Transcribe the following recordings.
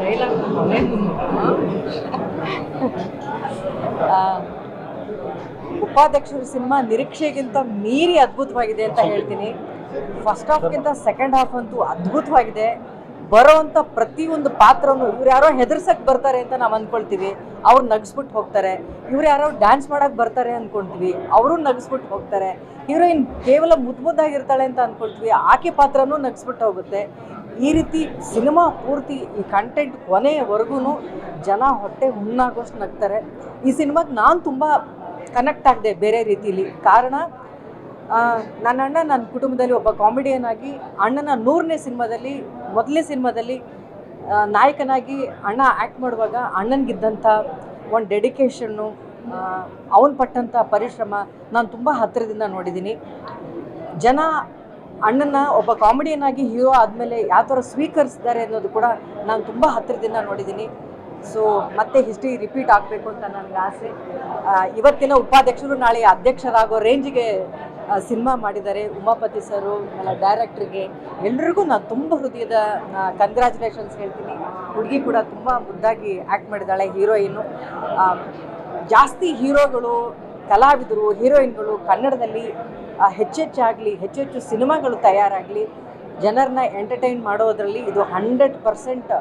Dialogue ಉಪಾಧ್ಯಕ್ಷರ cinema ನಿರೀಕ್ಷೆಗಿಂತ ಮೀರಿ ಅದ್ಭುತವಾಗಿದೆ ಅಂತ ಹೇಳ್ತೀನಿ. ಫಸ್ಟ್ ಹಾಫ್ಗಿಂತ ಸೆಕೆಂಡ್ ಹಾಫ್ ಅಂತೂ ಅದ್ಭುತವಾಗಿದೆ. ಬರೋವಂಥ ಪ್ರತಿಯೊಂದು ಪಾತ್ರವನ್ನು ಇವ್ರು ಯಾರೋ ಹೆದರ್ಸಕ್ ಬರ್ತಾರೆ ಅಂತ ನಾವು ಅಂದ್ಕೊಳ್ತೀವಿ ಅವ್ರು ನಗಿಸ್ಬಿಟ್ಟು ಹೋಗ್ತಾರೆ. ಇವ್ರು ಯಾರೋ ಡ್ಯಾನ್ಸ್ ಮಾಡಕ್ ಬರ್ತಾರೆ ಅಂದ್ಕೊಳ್ತೀವಿ ಅವರು ನಗಿಸ್ಬಿಟ್ಟು ಹೋಗ್ತಾರೆ. ಹೀರೋಯಿನ್ ಕೇವಲ ಮುದ್ದು ಮುದ್ದಾಗಿರ್ತಾಳೆ ಅಂತ ಅಂದ್ಕೊಳ್ತೀವಿ ಆಕೆ ಪಾತ್ರನೂ ನಗಿಸ್ಬಿಟ್ಟು ಹೋಗುತ್ತೆ. ಈ ರೀತಿ ಸಿನಿಮಾ ಪೂರ್ತಿ ಈ ಕಂಟೆಂಟ್ ಕೊನೆಯವರೆಗೂ ಜನ ಹೊಟ್ಟೆ ಹುಣ್ಣಾಗೋಷ್ಟು ನಗ್ತಾರೆ. ಈ ಸಿನಿಮಾಗೆ ನಾನು ತುಂಬ ಕನೆಕ್ಟ್ ಆಗಿದೆ ಬೇರೆ ರೀತಿಲಿ. ಕಾರಣ ನನ್ನ ಅಣ್ಣ ನನ್ನ ಕುಟುಂಬದಲ್ಲಿ ಒಬ್ಬ ಕಾಮಿಡಿಯನ್ ಆಗಿ ಅಣ್ಣನ ನೂರನೇ ಸಿನಿಮಾದಲ್ಲಿ ಮೊದಲನೇ ಸಿನಿಮಾದಲ್ಲಿ ನಾಯಕನಾಗಿ ಅಣ್ಣ ಆ್ಯಕ್ಟ್ ಮಾಡುವಾಗ ಅಣ್ಣನಿಗಿದ್ದಂಥ ಒಂದು ಡೆಡಿಕೇಷನ್ನು ಅವನು ಪಟ್ಟಂಥ ಪರಿಶ್ರಮ ನಾನು ತುಂಬ ಹತ್ತಿರದಿಂದ ನೋಡಿದ್ದೀನಿ ಜನ ಅಣ್ಣನ ಒಬ್ಬ ಕಾಮಿಡಿಯನ್ ಆಗಿ ಹೀರೋ ಆದಮೇಲೆ ಯಾವ ಥರ ಸ್ವೀಕರಿಸಿದ್ದಾರೆ ಅನ್ನೋದು ಕೂಡ ನಾನು ತುಂಬ ಹತ್ತಿರದಿಂದ ನೋಡಿದ್ದೀನಿ. ಸೊ ಮತ್ತೆ ಹಿಸ್ಟ್ರಿ ರಿಪೀಟ್ ಆಗಬೇಕು ಅಂತ ನನಗೆ ಆಸೆ. ಇವತ್ತಿನ ಉಪಾಧ್ಯಕ್ಷರು ನಾಳೆ ಅಧ್ಯಕ್ಷರಾಗೋ ರೇಂಜ್ಗೆ ಸಿನಿಮಾ ಮಾಡಿದ್ದಾರೆ. ಉಮಾಪತಿ ಸರು ಆಮೇಲೆ ಡೈರೆಕ್ಟ್ರಿಗೆ ಎಲ್ರಿಗೂ ನಾನು ತುಂಬ ಹೃದಯದ ಕಂಗ್ರ್ಯಾಚುಲೇಷನ್ಸ್ ಹೇಳ್ತೀನಿ. ಹುಡುಗಿ ಕೂಡ ತುಂಬ ಮುದ್ದಾಗಿ ಆ್ಯಕ್ಟ್ ಮಾಡಿದ್ದಾಳೆ ಹೀರೋಯಿನು ಜಾಸ್ತಿ ಹೀರೋಗಳು ಕಲಾವಿದರು, ಹೀರೋಯಿನ್ಗಳು ಕನ್ನಡದಲ್ಲಿ ಹೆಚ್ಚೆಚ್ಚಾಗಲಿ, ಹೆಚ್ಚೆಚ್ಚು ಸಿನಿಮಾಗಳು ತಯಾರಾಗಲಿ, ಜನರನ್ನ ಎಂಟರ್ಟೈನ್ ಮಾಡೋದರಲ್ಲಿ ಇದು ಹಂಡ್ರೆಡ್ ಪರ್ಸೆಂಟ್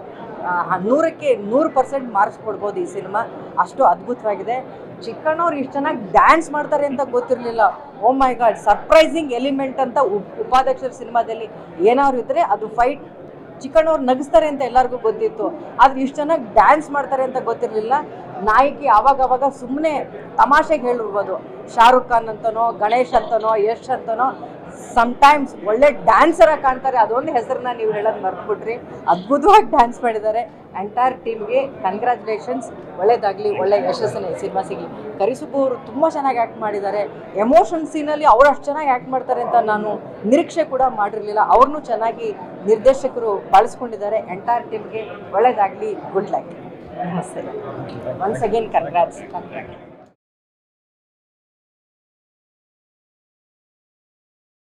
ನೂರಕ್ಕೆ ನೂರು ಪರ್ಸೆಂಟ್ ಮಾರ್ಕ್ಸ್ ಕೊಡ್ಬೋದು ಈ ಸಿನಿಮಾ. ಅಷ್ಟು ಅದ್ಭುತವಾಗಿದೆ. ಚಿಕ್ಕಣ್ಣವ್ರು ಇಷ್ಟು ಚೆನ್ನಾಗಿ ಡ್ಯಾನ್ಸ್ ಮಾಡ್ತಾರೆ ಅಂತ ಗೊತ್ತಿರಲಿಲ್ಲ. Oh my god surprising element ಅಂತ ಉಪ್ ಉಪಾಧ್ಯಕ್ಷರ ಸಿನಿಮಾದಲ್ಲಿ ಏನಾದ್ರು ಇದ್ದರೆ ಅದು ಫೈಟ್ ಚಿಕ್ಕಣ್ಣವ್ರು ನಗಿಸ್ತಾರೆ ಅಂತ ಎಲ್ಲರಿಗೂ ಗೊತ್ತಿತ್ತು. ಆದರೆ ಇಷ್ಟು ಚೆನ್ನಾಗಿ ಡ್ಯಾನ್ಸ್ ಮಾಡ್ತಾರೆ ಅಂತ ಗೊತ್ತಿರಲಿಲ್ಲ. ನಾಯಕಿ ಆವಾಗ ಅವಾಗ ಸುಮ್ಮನೆ ತಮಾಷೆಗೆ ಹೇಳಿರ್ಬೋದು ಶಾರುಖ್ ಖಾನ್ ಅಂತನೋ ಗಣೇಶ್ ಅಂತನೋ ಯಶ್ ಅಂತನೋ ಸಮ್ಟೈಮ್ಸ್ ಒಳ್ಳೆ ಡ್ಯಾನ್ಸರ ಕಾಣ್ತಾರೆ. ಅದೊಂದು ಹೆಸರನ್ನ ನೀವು ಹೇಳೋದು ಮರ್ತ್ಬಿಟ್ರಿ. ಅದ್ಭುತವಾಗಿ ಡ್ಯಾನ್ಸ್ ಮಾಡಿದ್ದಾರೆ. ಎಂಟೈರ್ ಟೀಮ್ಗೆ ಕಂಗ್ರ್ಯಾಚುಲೇಷನ್ಸ್ ಒಳ್ಳೇದಾಗಲಿ ಒಳ್ಳೆ ಯಶಸ್ಸನ್ನ ಈ ಸಿನಿಮಾ ಸಿಗಲಿ. ಕರಿಸುಬ್ಬು ಅವರು ತುಂಬ ಚೆನ್ನಾಗಿ ಆ್ಯಕ್ಟ್ ಮಾಡಿದ್ದಾರೆ. ಎಮೋಷನ್ ಸೀನಲ್ಲಿ ಅವ್ರು ಅಷ್ಟು ಚೆನ್ನಾಗಿ ಆ್ಯಕ್ಟ್ ಮಾಡ್ತಾರೆ ಅಂತ ನಾನು ನಿರೀಕ್ಷೆ ಕೂಡ ಮಾಡಿರಲಿಲ್ಲ. ಅವ್ರನ್ನೂ ಚೆನ್ನಾಗಿ ನಿರ್ದೇಶಕರು ಬಳಸ್ಕೊಂಡಿದ್ದಾರೆ. ಎಂಟೈರ್ ಟೀಮ್ಗೆ ಒಳ್ಳೇದಾಗಲಿ ಗುಡ್ ಲಕ್ ನಮಸ್ತೆ. Once again congrats congrat